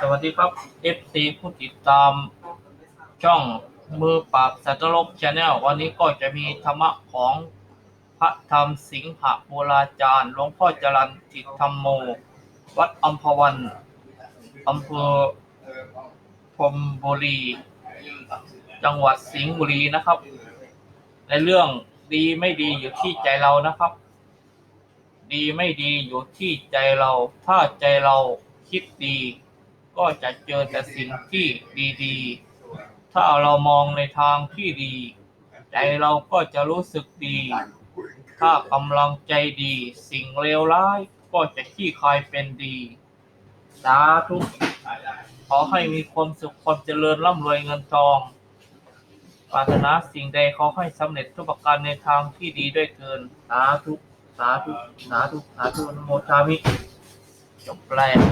สวัสดีครับ FC ผู้ติดตามช่องมือปราบสัตว์โลกชาแนลวันนี้ก็จะมีธรรมะของพระธรรมสิงหโบราจารย์หลวงพ่อจรันติธรรมโม วัดอัมพวันอำเภอพรมบุรี จังหวัดสิงห์บุรีนะครับ ในเรื่องดีไม่ดีอยู่ที่ใจเรานะครับ ดีไม่ดีอยู่ที่ใจเรา ถ้าใจเราคิดดี ก็จะเจอแต่สิ่งที่ดีๆ ถ้าเรามองในทางที่ดี ใจเราก็จะรู้สึกดี ถ้ากำลังใจดี สิ่งเลวร้ายก็จะขี้คายเป็นดี สาธุขอให้มีความสุขความเจริญร่ำรวยเงินทองปรารถนาสิ่งใดขอให้สำเร็จทุกประการในทางที่ดีด้วยเกินสาธุสาธุสาธุสาธุนโมทามิจบแรก